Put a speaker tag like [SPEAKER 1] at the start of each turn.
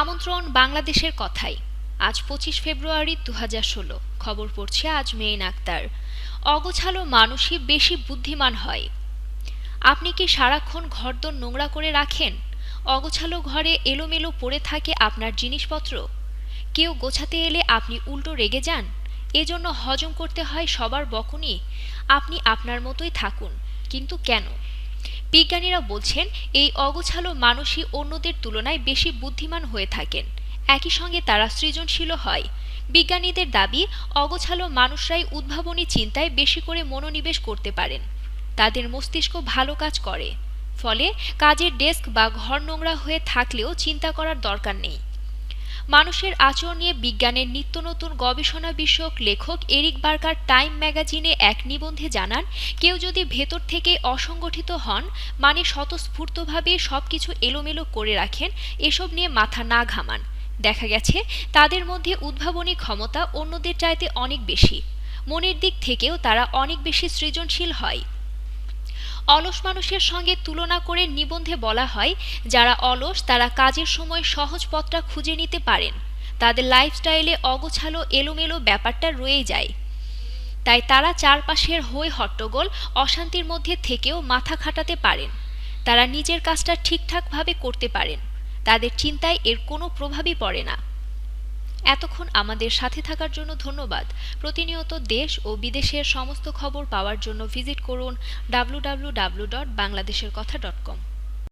[SPEAKER 1] আমন্ত্রণ বাংলাদেশের কথাই। আজ পঁচিশ ফেব্রুয়ারি দু ষোলো। খবর পড়ছে আজ মেইন আক্তার। অগোছালো মানুষই বেশি বুদ্ধিমান হয়। আপনি কি সারাক্ষণ ঘরদোর নোংরা করে রাখেন? অগোছালো ঘরে এলোমেলো পড়ে থাকে আপনার জিনিসপত্র? কেউ গোছাতে এলে আপনি উল্টো রেগে যান? এজন্য হজম করতে হয় সবার বকুনি। আপনি আপনার মতোই থাকুন। কিন্তু কেন? বিজ্ঞানীরা বলছেন, এই অগোছালো মানুষই অন্যদের তুলনায় বেশি বুদ্ধিমান হয়ে থাকেন। একই সঙ্গে তারা সৃজনশীল হয়। বিজ্ঞানীদের দাবি, অগোছালো মানুষরাই উদ্ভাবনী চিন্তায় বেশি করে মনোনিবেশ করতে পারেন। তাদের মস্তিষ্ক ভালো কাজ করে। ফলে কাজের ডেস্ক বা ঘর নোংরা হয়ে থাকলেও চিন্তা করার দরকার নেই। মানুষের আচরণ নিয়ে বিজ্ঞানের নিত্য নতুন গবেষণা বিষয়ক লেখক এরিক বার্কার টাইম ম্যাগাজিনে এক নিবন্ধে জানান, কেউ যদি ভেতর থেকে অসংগঠিত হন মানে স্বতঃস্ফূর্তভাবে সবকিছু এলোমেলো করে রাখেন, এসব নিয়ে মাথা না ঘামান। দেখা গেছে, তাদের মধ্যে উদ্ভাবনী ক্ষমতা অন্যদের চাইতে অনেক বেশি। মনের দিক থেকেও তারা অনেক বেশি সৃজনশীল হয়। অলস মানুষের সঙ্গে তুলনা করে নিবন্ধে বলা হয়, যারা অলস তারা কাজের সময় সহজ পথটা খুঁজে নিতে পারেন। তাদের লাইফস্টাইলে অগোছালো, এলোমেলো ব্যাপারটা রয়েই যায়। তাই তারা চারপাশের হই হট্টগোল, অশান্তির মধ্যে থেকেও মাথা খাটাতে পারেন। তারা নিজের কাজটা ঠিকঠাকভাবে করতে পারেন। তাদের চিন্তায় এর কোনো প্রভাবই পড়ে না। এতক্ষণ আমাদের সাথে থাকার জন্য ধন্যবাদ। প্রতিনিয়ত দেশ ও বিদেশের সমস্ত খবর পাওয়ার জন্য ভিজিট করুন ডাব্লু ডাব্লু ডাব্লু ডট বাংলাদেশের কথা ডট কম